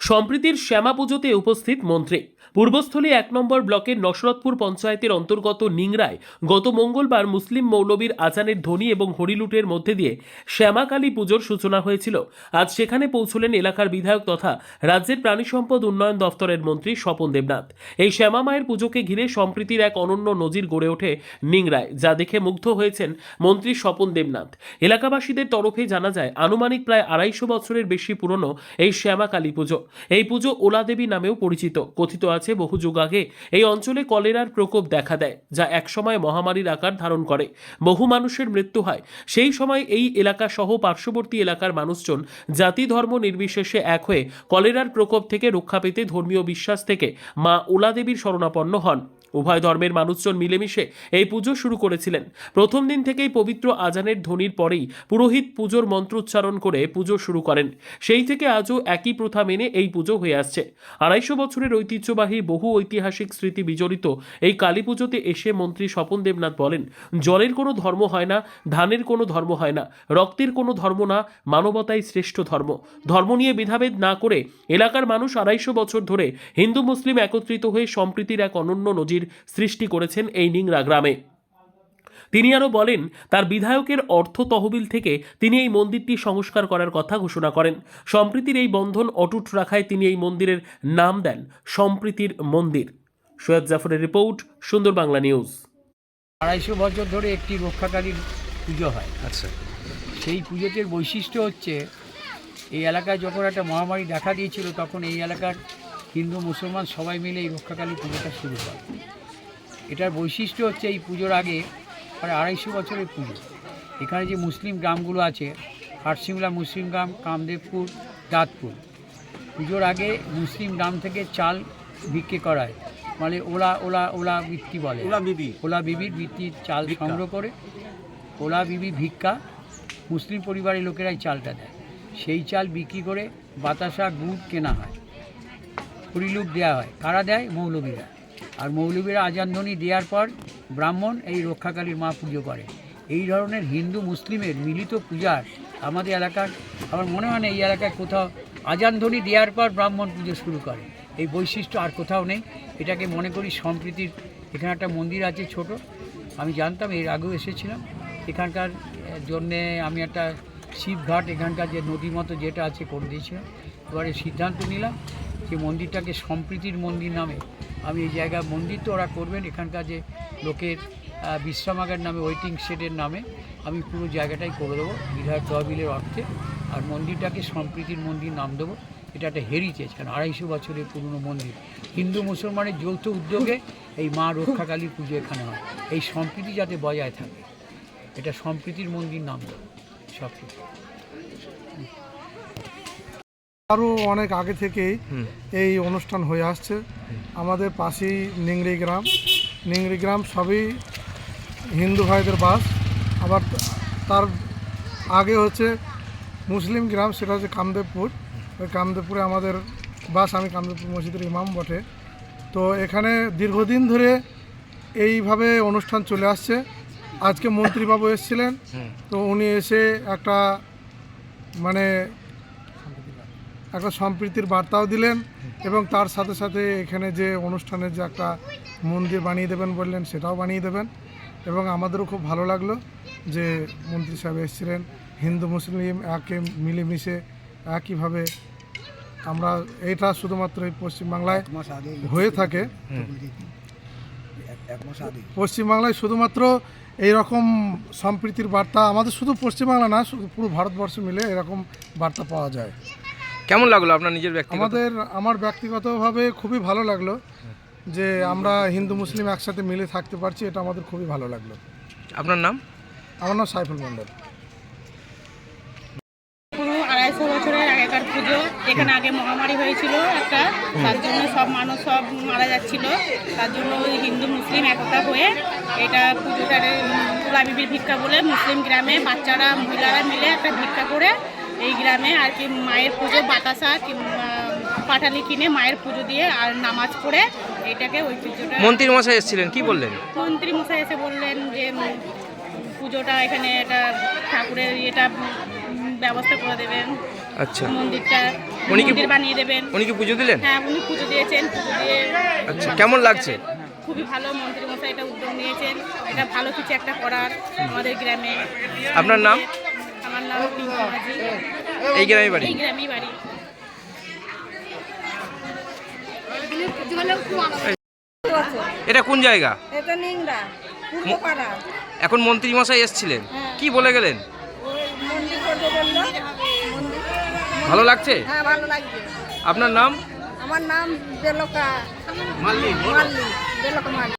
সম্প্রীতির শ্যামা পুজোতে উপস্থিত মন্ত্রী। পূর্বস্থলী এক নম্বর ব্লকের নসরতপুর পঞ্চায়েতের অন্তর্গত নিংরায় গত মঙ্গলবার মুসলিম মৌলবীর আজানের ধ্বনি এবং হরিলুটের মধ্যে দিয়ে শ্যামাকালী পুজোর সূচনা হয়েছিল। আজ সেখানে পৌঁছলেন এলাকার বিধায়ক তথা রাজ্যের প্রাণী সম্পদ উন্নয়ন দফতরের মন্ত্রী স্বপন দেবনাথ। এই শ্যামা মায়ের পুজোকে ঘিরে সম্প্রীতির এক অনন্য নজির গড়ে ওঠে নিংরায় যা দেখে মুগ্ধ হয়েছেন মন্ত্রী স্বপন দেবনাথ। এলাকাবাসীদের তরফে জানা যায়, আনুমানিক প্রায় আড়াইশো বছরের বেশি পুরনো এই শ্যামা কালী পুজো। এই পুজো ওলাদেবী নামেও পরিচিত। কথিত আছে, বহু যুগ আগে এই অঞ্চলে কলেরার প্রকোপ দেখা দেয়, যা একসময় মহামারীর আকার ধারণ করে। বহু মানুষের মৃত্যু হয়। সেই সময় এই এলাকা সহ পার্শ্ববর্তী এলাকার মানুষজন জাতি ধর্ম নির্বিশেষে এক হয়ে কলেরার প্রকোপ থেকে রক্ষা পেতে ধর্মীয় বিশ্বাস থেকে মা ওলাদেবীর শরণাপন্ন হন। উভয় ধর্মের মানুষজন মিলেমিশে এই পুজো শুরু করেছিলেন। প্রথম দিন থেকেই পবিত্র আজানের ধ্বনির পরেই পুরোহিত পুজোর মন্ত্রোচ্চারণ করে পুজো শুরু করেন। সেই থেকে আজও একই প্রথা মেনে এই পুজো হয়ে আসছে। আড়াইশো বছরের ঐতিহ্যবাহী বহু ঐতিহাসিক স্মৃতি বিজড়িত এই কালী পুজোতে এসে মন্ত্রী স্বপন দেবনাথ বলেন, জলের কোনো ধর্ম হয় না, ধানের কোনো ধর্ম হয় না, রক্তের কোনো ধর্ম না, মানবতাই শ্রেষ্ঠ ধর্ম। ধর্ম নিয়ে ভেদাভেদ না করে এলাকার মানুষ আড়াইশো বছর ধরে হিন্দু, মুসলিম একত্রিত হয়ে সম্প্রীতির এক অনন্য নজির সৃষ্টি করেছেন এই নিংরা গ্রামে তিনি আরও বলেন তার বিধায়কের অর্থ তহবিল থেকে তিনি এই মন্দিরটি সংস্কার করার কথা ঘোষণা করেন। সম্প্রীতির এই বন্ধন অটুট রাখায় তিনি এই মন্দিরের নাম দেন সম্প্রীতির মন্দির। সৈয়দ জাফরের রিপোর্ট সুন্দর বাংলা নিউজ। আড়াইশো বছর ধরে একটি রক্ষাকারীর পুজো হয়। আচ্ছা। সেই পুজোটির বৈশিষ্ট্য হচ্ছে এই এলাকায় যখন একটা মহামারী দেখা দিয়েছিল তখন এই এলাকার হিন্দু মুসলমান সবাই মিলে এই রক্ষাকালী পুজোটা শুরু করে এটার বৈশিষ্ট্য হচ্ছে এই পুজোর আগে প্রায় আড়াইশো বছরের পুজো। এখানে যে মুসলিম গ্রামগুলো আছে হাটসিমলা মুসলিম গ্রাম কামদেবপুর দাঁতপুর। পুজোর আগে মুসলিম গ্রাম থেকে চাল বিক্রি করায় মানে ওলা ওলা ওলা বৃত্তি বলে। ওলা বিবি। ওলা বিবির বৃত্তির চাল সংগ্রহ করে। ওলা বিবি ভিক্ষা। মুসলিম পরিবারের লোকেরাই চালটা দেয়। সেই চাল বিক্রি করে বাতাসা গুড় কেনা হয়। পরিলুক দেওয়া হয়। কারা দেয়? মৌলবীরা। আর মৌলবীরা আজানধ্বনি দেওয়ার পর ব্রাহ্মণ এই রক্ষাকালীর মা পুজো করে। এই ধরনের হিন্দু মুসলিমের মিলিত পূজার আমাদের এলাকার, আমার মনে হয় না এই এলাকায় কোথাও আজানধ্বনি দেওয়ার পর ব্রাহ্মণ পুজো শুরু করে। এই বৈশিষ্ট্য আর কোথাও নেই। এটাকে মনে করি সম্প্রীতির এখানে একটা মন্দির আছে ছোট। আমি জানতাম, এর আগেও এসেছিলাম। এখানকার জন্যে আমি একটা শিবঘাট, এখানকার যে নদীর মতো যেটা আছে করে দিয়েছিলাম। এবারে সিদ্ধান্ত নিলাম যে মন্দিরটাকে সম্প্রীতির মন্দির নামে আমি এই জায়গায় মন্দির তো ওরা করবেন, এখানকার যে লোকের বিশ্রামাগার নামে ওয়েটিং শেডের নামে, আমি পুরো জায়গাটাই করে দেবো বিধায়ক তহবিলের অর্থে। আর মন্দিরটাকে সম্প্রীতির মন্দির নাম দেবো। এটা একটা হেরিটেজ কারণ আড়াইশো বছরের পুরনো মন্দির। হিন্দু মুসলমানের যৌথ উদ্যোগে এই মা রক্ষাকালীর পুজো এখানে হয়। এই সম্প্রীতি যাতে বজায় থাকে, এটা সম্প্রীতির মন্দির নাম দেবো। সব কিছু। আরও অনেক আগে থেকেই এই অনুষ্ঠান হয়ে আসছে। আমাদের পাশেই নিংড়ি গ্রাম। নিংড়ি গ্রাম সবই হিন্দু ভাইদের বাস। আবার তার আগে হচ্ছে মুসলিম গ্রাম সেটা হচ্ছে কামদেবপুর। ওই কামদেবপুরে আমাদের বাস আমি কামদেবপুর মসজিদের ইমাম বটে। তো এখানে দীর্ঘদিন ধরে এইভাবে অনুষ্ঠান চলে আসছে। আজকে মন্ত্রীবাবু এসেছিলেন। তো উনি এসে একটা মানে একটা সম্প্রীতির বার্তাও দিলেন এবং তার সাথে সাথে এখানে যে অনুষ্ঠানের যে একটা মন্দির বানিয়ে দেবেন বললেন সেটাও বানিয়ে দেবেন। এবং আমাদেরও খুব ভালো লাগল যে মন্ত্রী সাহেব এসেছিলেন হিন্দু মুসলিম একে মিলেমিশে একইভাবে আমরা এটা শুধুমাত্র এই পশ্চিমবাংলায় হয়ে থাকে। পশ্চিমবাংলায় শুধুমাত্র এই রকম সম্প্রীতির বার্তা আমাদের শুধু পশ্চিমবাংলা না শুধু পুরো ভারতবর্ষ মিলে এরকম বার্তা পাওয়া যায়। কেমন লাগল আপনার নিজের ব্যক্তিগত? আমাদের আমার ব্যক্তিগতভাবে খুবই ভালো লাগল যে আমরা হিন্দু মুসলিম একসাথে মিলে থাকতে পারছি এটা আমাদের খুবই ভালো লাগল। আপনার নাম? আমার নাম সাইফুল মন্ডল আড়াইশো বছরের আগেকার পুজো এখানে আগে মহামারী হয়েছিল একটা তার জন্য সব মানুষ সব মারা যাচ্ছিল। তার জন্য ওই হিন্দু মুসলিম একতা হয়ে এটা পুজোটার তুলা বিবির ভিক্ষা বলে মুসলিম গ্রামে বাচ্চারা মহিলারা মিলে একটা ভিক্ষা করে এই গ্রামে আর কি মায়ের পুজো বাতাসা পাটালি কিনে মায়ের পুজো দিয়ে আর নামাজ পড়ে এটাকে ঐতিহ্যটা মন্ত্রী মশাই এসেছিলেন কি বললেন? মন্ত্রী মশাই এসে বললেন যে পুজোটা এখানে এটা ঠাকুরের এটা ব্যবস্থা করে দেবেন। আচ্ছা। মন্দিরটা উনি কি- বানিয়ে দেবেন। উনি কি পুজো দিলেন? হ্যাঁ উনি পুজো দিয়েছেন পুজো দিয়ে আচ্ছা, কেমন লাগছে? খুবই ভালো মন্ত্রী মশাই এটা উদ্যোগ নিয়েছেন। এটা ভালো কিছু একটা করার আমাদের গ্রামে। আপনার নাম? আমার নাম এই গ্রামে বাড়ি? এই গ্রামেই বাড়ি। এটা কোন জায়গা? এটা নিংড়া পূর্বপাড়া। এখন মন্ত্রী মশাই এসেছিলেন। হ্যাঁ। কি বলে গেলেন? ভালো লাগছে? হ্যাঁ ভালো লাগছে। আপনার নাম? আমার নাম বেলকা মাল্লি বেলকা মাল্লি